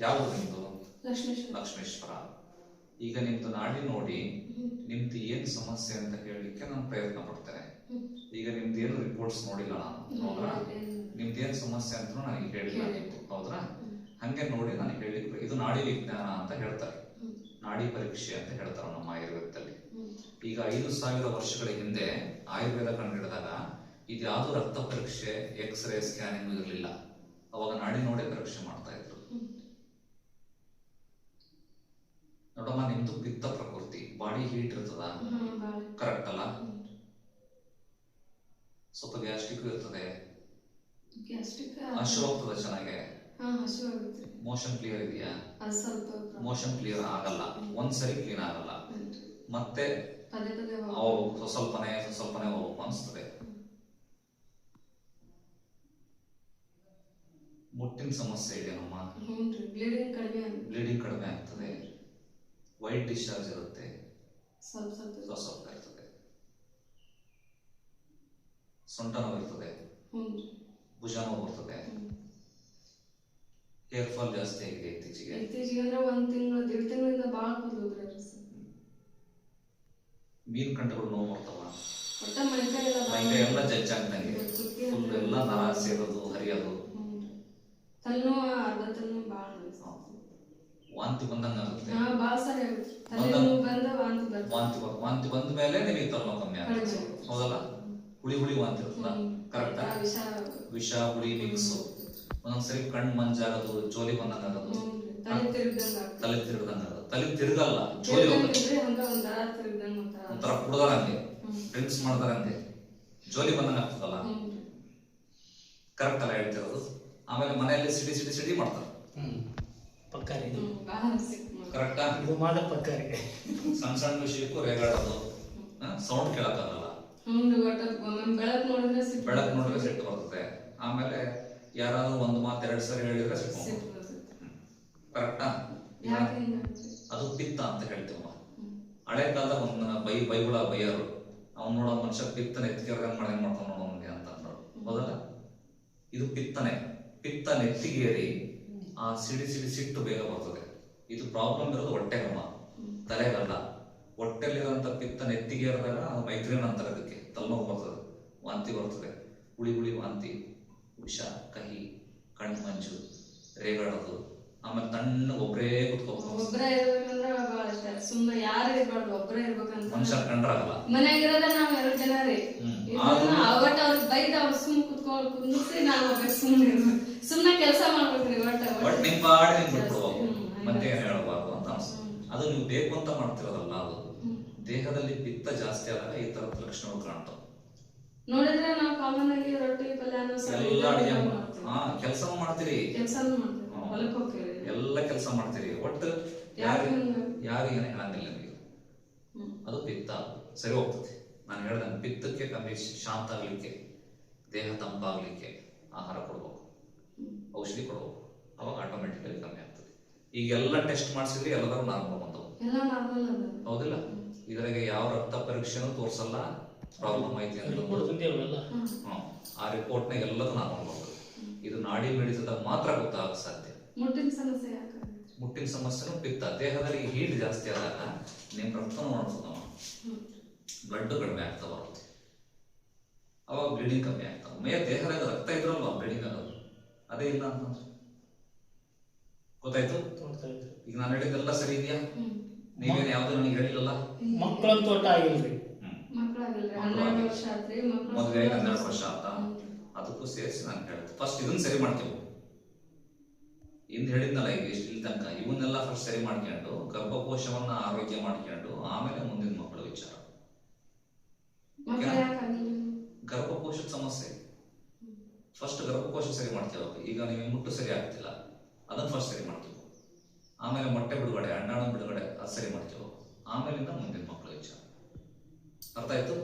ಯಾವುದು ನಿಮ್ದು? ಲಕ್ಷ್ಮೇಶ್ವರ. ಲಕ್ಷ್ಮೇಶ್ವರ. ಈಗ ನಿಮ್ದು ನಾಡಿ ನೋಡಿ ನಿಮ್ದು ಏನ್ ಸಮಸ್ಯೆ ಅಂತ ಹೇಳಲಿಕ್ಕೆ ನಾನು ಪ್ರಯತ್ನ ಪಡ್ತೇನೆ. ಈಗ ನಿಮ್ದು ಏನು ರಿಪೋರ್ಟ್ಸ್ ನೋಡಿಲ್ಲ ನಾನು ಹೌದ್ರಾ? ನಿಮ್ದು ಏನ್ ಸಮಸ್ಯೆ ಅಂತ ನನಗೆ ಹೇಳಿಲ್ಲ ನೀವು ಹೌದ್ರಾ? ಹಂಗೆ ನೋಡಿ ನಾನು ಹೇಳಲಿಕ್ಕೆ ಇದು ನಾಡಿ ವಿಜ್ಞಾನ ಅಂತ ಹೇಳ್ತಾರೆ. ನಾಡಿ ಪರೀಕ್ಷೆ ಅಂತ ಹೇಳ್ತಾರೆ ನಮ್ಮ ಆಯುರ್ವೇದದಲ್ಲಿ. ಈಗ ಐದು ಸಾವಿರ ವರ್ಷಗಳ ಹಿಂದೆ ಆಯುರ್ವೇದ ಕಂಡುಹಿಡಿದಾಗ ಇದ್ಯಾವುದು ರಕ್ತ ಪರೀಕ್ಷೆ ಎಕ್ಸ್ ರೇ ಸ್ಕ್ಯಾನಿಂಗ್ ಇರಲಿಲ್ಲ. ಅವಾಗ ನಾಡಿ ನೋಡಿ ಪರೀಕ್ಷೆ ಹೀಟ್ ಇರ್ತದ? ಕರೆಕ್ಟ್ ಅಲ್ಲ? ಸ್ವಲ್ಪ ಗ್ಯಾಸ್ಟ್ರಿಕ್ ಇರ್ತದೆ. ಗ್ಯಾಸ್ಟ್ರಿಕ್ ಹಸು ಹೋಗ್ತದೆ ಚೆನ್ನಾಗೆ ಮೋಷನ್ ಕ್ಲಿಯರ್ ಇದೆಯಾ. ಮೋಷನ್ ಕ್ಲಿಯರ್ ಆಗಲ್ಲ. ಒಂದ್ಸರಿ ಕ್ಲೀನ್ ಆಗಲ್ಲ. ಮತ್ತೆ. ಹೋಗ್ಬೇಕು. ಸ್ವಲ್ಪನೇ ಸ್ವಲ್ಪನೇ ಹೋಗ್ಬೇಕು ಅನಿಸ್ತದೆ. ಮುಟ್ಟಿನ ಸಮಸ್ಯೆ ಇದೆ ನಮ್ಮ. ಬ್ಲೀಡಿಂಗ್ ಕಡಿಮೆ ಆಗ್ತದೆ. ವೈಟ್ ಡಿಸ್ಚಾರ್ಜ್ ಇರುತ್ತೆ. ಸ್ವಲ್ಪ ಸ್ವಲ್ಪ ಸ್ವಲ್ಪ ಇರ್ತದೆ. ಸೊಂಟ ನೋವು ಇರ್ತದೆ. ಭುಜ ನೋವು ಬರ್ತದೆ ಹೇರ್ ಫಾಲ್ ಜಾಸ್ತಿ ಆಗಿದೆ ಇತ್ತೀಚೆಗೆ. ಇತ್ತೀಚೆಗೆ ಅಂದ್ರೆ ಒಂದ್ ತಿಂಗಳು ದೇಡ್ ತಿಂಗಳಿಂದ ಭಾಳ ಕೂದಲು ಉದ್ರಿ ಸರ್. ಮೀನ್ ಕಂಠಗಳು ನೋವು ಬರ್ತಾವ ಒಟ್ಟ ಮೈಕೈ ಎಲ್ಲ ಮೈಕೈ ಎಲ್ಲ ಜಜ್ಜಾಗ್ದಂಗೆ. ಫುಲ್ ಎಲ್ಲ ನರ ಸೇರೋದು. ವಾಂತಿ ಬಂದಂಗ ಆಗುತ್ತೆ ಹಾ ಭಾಳ ಸರಿ ಆಗುತ್ತೆ. ತಲೆನೋವು ಬಂದ ವಾಂತಿ ವಾಂತಿ ಬಂದ ಮೇಲೆ ನಿಮಗೆ ತಲೆನೋವು ಕಮ್ಮಿ ಆಗುತ್ತೆ. ಹೌದಲ್ಲ? ಹುಳಿ ಹುಳಿ ವಾಂತಿ ಇರ್ತದ ಕರೆಕ್ಟಾ ವಿಷ ಹುಳಿ ಮಿಕ್ಸ್ ಒಂದೊಂದ್ಸರಿ ಕಣ್ಣು ಮಂಜಾಗೋದು ಜೋಲಿ ಬಂದಂಗ ಆಗೋದು ಹ್ಞೂನ್ರಿ. ತಲೆ ತಿರುಗ್ದಂಗ ತಲೆ ತಿರುಗದಂಗ ಆಗೋದು ತಲೆ ತಿರುಗಲ್ಲ ಜೋಲಿ ಹಂಗ ಒಂಥರ ಕುಡ್ದಾರಂಗೆ. ಡ್ರಿಂಕ್ಸ್ ಮಾಡ್ದಾರಂಗೆ ಜೋಲಿ ಬಂದಂಗ ಆಗ್ತದಲ್ಲ. ಕರೆಕ್ಟ್ ಅಲ್ಲ ಹೇಳ್ತಿರೋದು. ಆಮೇಲೆ ಮನೆಯಲ್ಲಿ ಸಿಡಿ ಸಿಡಿ ಸಿಡಿ ಮಾಡ್ತಾರೆ. ಪಕ್ಕಾರಿ ಇದು. ಕರೆಕ್ಟಾ ಇದು ಮಾತ್ರ ಪಕ್ಕಾರಿ. ಸಣ್ಣ ಸಣ್ಣ ವಿಷಯಕ್ಕೂ ರೇಗಾಡೋದು. ಸೌಂಡ್ ಕೇಳಕ್ಕಾಗಲ್ಲ. ಬೆಳಕ್ ನೋಡಿದ್ರೆ ಸಿಟ್ಟು ಬೆಳಕು ನೋಡಿದ್ರೆ ಸಿಟ್ಟು ಬರುತ್ತೆ ಆಮೇಲೆ ಯಾರಾದ್ರೂ ಒಂದು ಮಾತು ಎರಡು ಸರಿ ಹೇಳಿದ್ರೆ ಸಿಟ್ಟು ಕರೆಕ್ಟಾ ಯಾಕೆ ಅದು ಪಿತ್ತ ಅಂತ ಹೇಳ್ತೀವಿ ನಾವು. ಹಳೆ ಕಾಲದ ಒಂದು ಬೈ ಬೈಗುಳ ಬೈಯರು. ಅವ್ನು ನೋಡೋ ಮನುಷ್ಯ ಪಿತ್ತನ ಎತ್ತಿಗೆರ್ದಂಗ್ ಮಾಡಿ ಮಾಡ್ಕೊಂಡು ನೋಡೋ ಅಂತ ಅಂದ್ರು. ಹೌದಲ್ಲ ಇದು ಪಿತ್ತನೆ. ಪಿತ್ತ ನೆತ್ತಿಗೇರಿ ಆ ಸಿಡಿ ಸಿಡಿ ಸಿಟ್ಟು ಬೇಗ ಬರ್ತದೆ. ಇದು ಪ್ರಾಬ್ಲಮ್ ಇರೋದು ಹೊಟ್ಟೆಗಮ್ಮ ತಲೆಗಲ್ಲ ಹೊಟ್ಟೆಲಿರುವಂತ ಪಿತ್ತ ನೆತ್ತಿಗೇರಿದಾಗ ಅದು ಮೈಗ್ರೇನ್ ಅಂತಾರೆ ಅದಕ್ಕೆ. ತಲೆನೋವು ಬರ್ತದೆ. ವಾಂತಿ ಬರ್ತದೆ. ಹುಳಿ ಹುಳಿ ವಾಂತಿ. ವಿಷ ಕಹಿ ಕಣ್ಣು ಮಂಜು ರೇಗಾಡೋದು. ಆಮೇಲೆ ತಣ್ಣ ಒಬ್ಬರೇ ಕುತ್ಕೋಬೇಕು ಒಬ್ರೇ ಇರಬೇಕಂದ್ರೆ ಮನುಷ್ಯ ಕಂಡ್ರಾಗಲ್ಲ. ಮನ್ಯಾಗಿರೋದ ನಾವ್ ಎರಡ್ ಜನ ರೀ ಬೈದ ಅವ್ರ ಸುಮ್ ಕುತ್ಕೊಂಡ್ ಕುಂದ್ರಿಸಿ ನಾವ್ ಒಬ್ಬ ಸುಮ್ಮನೆ ಇರ್ಬೇಕು. ಸುಮ್ಮನೆ ಕೆಲಸ ಮಾಡ್ಬೇಕ್ರಿ ಒಟ್ಟ ಬಟ್ ನಿಮ್ ಪಾಡ್ ನಿಮ್ ಬಿಟ್ಬಿಡ್ಬೇಕು ಹ್ಮ್, ಮತ್ತೆ ಏನ್ ಹೇಳಬಾರ್ದು ಅಂತ ಅದು ನೀವು ಬೇಕು ಅಂತ ಮಾಡ್ತಿರೋದಲ್ಲ ಅದು. ದೇಹದಲ್ಲಿ ಪಿತ್ತ ಜಾಸ್ತಿ ಆದಾಗ ಈ ತರದ ಲಕ್ಷಣಗಳು ಕಾಣ್ತಾವ. ನೋಡಿದ್ರೆ ನಾವು ಕಾಮನ್ ಆಗಿ ರೊಟ್ಟಿ ಪಲ್ಯ ಎಲ್ಲ ಅಡಿಗೆ ಹಾ ಕೆಲಸ ಮಾಡ್ತೀರಿ. ಎಲ್ಲ ಕೆಲಸ ಮಾಡ್ತೀರಿ. ಒಟ್ಟು ಯಾರು ಯಾರಿಗೆ ಹಂಗ? ಯಾರಿಗೆ ಏನು ಹೇಳಂಗಿಲ್ಲ ನಿಮಗೆ. ಅದು ಪಿತ್ತ. ಸರಿ ಹೋಗ್ತದೆ. ನಾನು ಹೇಳ್ದಂಗೆ ಪಿತ್ತಕ್ಕೆ ಕಮ್ಮಿ ಶಾಂತ ಆಗ್ಲಿಕ್ಕೆ ದೇಹ ತಂಪಾಗ್ಲಿಕ್ಕೆ ಆಹಾರ ಕೊಡ್ಬೇಕು. ಔಷಧಿ ಕೊಡೋದು. ಅವಾಗ ಆಟೋಮೆಟಿಕಲಿ ಕಮ್ಮಿ ಆಗ್ತದೆ. ಈಗ ಎಲ್ಲ ಟೆಸ್ಟ್ ಮಾಡಿಸಿದ್ರೆ ಎಲ್ಲರೂ ನಾರ್ಮಲ್ ಬಂದವು. ಹೌದಿಲ್ಲ? ಇದ್ರಾಗ ಯಾವ ರಕ್ತ ಪರೀಕ್ಷೆನೂ ತೋರಿಸಲ್ಲ. ಪ್ರಾಬ್ಲಮ್ ಐತಿ. ಆ ರಿಪೋರ್ಟ್ನಾಗ ಎಲ್ಲದೂ ನಾರ್ಮಲ್ ಬರ್ತದೆ ಇದು ನಾಡಿ ಮಿಡಿತದಾಗ ಮಾತ್ರ ಗೊತ್ತಾಗ ಸಾಧ್ಯ. ಮುಟ್ಟಿನ ಸಮಸ್ಯೆ ಯಾಕಾಗುತ್ತೆ ಮುಟ್ಟಿನ ಸಮಸ್ಯೆನೂ ಪಿತ್ತ. ದೇಹದಲ್ಲಿ ಹೀಟ್ ಜಾಸ್ತಿ ಆದಾಗ ನಿಮ್ಮ ರಕ್ತನೂ ಒಣಗ್ತದವ ಬ್ಲಡ್ ಕಡಿಮೆ ಆಗ್ತಾ ಬರುತ್ತೆ. ಅವಾಗ ಬ್ಲೀಡಿಂಗ್ ಕಮ್ಮಿ ಆಗ್ತಾವ ಮೇ ದೇಹದಾಗ ರಕ್ತ ಇದ್ರಲ್ವಾ? ಬ್ಲೀಡಿಂಗ್ ಆಗೋದು. ಅದೇ ಇಲ್ಲ ಅಂತಂದ್ರೆ. ಗೊತ್ತಾಯ್ತು? ಈಗ ನಾನು ಹೇಳಿದ್ದೆಲ್ಲ ಸರಿ ಇದೆಯಾ? ನೀವೇನ್ ಯಾವ್ದು ನನಗೆ ಹೇಳಿಲ್ಲಲ್ಲ? ಮಕ್ಕಳಂತ ಒಟ್ಟ ಆಗಿಲ್ರಿ. ಮದುವೆ ಹನ್ನೆರಡು ವರ್ಷ ಅಂತ ಅದಕ್ಕೂ ಸೇರಿಸಿ ನಾನು ಹೇಳ್ತೆ ಫಸ್ಟ್ ಇದನ್ನ ಸರಿ ಮಾಡ್ತೀವಿ ಇಂದ ಹೇಳಿದ್ನಲ್ಲ ಈಗ ಇಷ್ಟು ಇಲ್ಲಿ ತನಕ? ಇವನ್ನೆಲ್ಲ ಫಸ್ಟ್ ಸರಿ ಮಾಡ್ಕೊಂಡು ಗರ್ಭಕೋಶವನ್ನ ಆರೋಗ್ಯ ಮಾಡ್ಕೊಂಡು ಆಮೇಲೆ ಮುಂದಿನ ಮಕ್ಕಳ ವಿಚಾರ. ಗರ್ಭಕೋಶದ ಸಮಸ್ಯೆ. ಫಸ್ಟ್ ಗರ್ಭಕೋಶ ಸರಿ ಮಾಡ್ತೀವಿ ಈಗ ನೀವು ಮುಟ್ಟು ಸರಿ ಆಗ್ತಿಲ್ಲ. ಅದನ್ನ ಫಸ್ಟ್ ಸರಿ ಮಾಡ್ತೀವಿ ಆಮೇಲೆ ಮೊಟ್ಟೆ ಬಿಡುಗಡೆ ಅಂಡಾಣ ಬಿಡುಗಡೆ, ಅದು ಸರಿ ಮಾಡ್ತೀವಿ ಆಮೇಲಿಂದ ಮುಂದಿನ ಮಕ್ಕಳು ವಿಚಾರ. ಅರ್ಥ ಆಯ್ತು?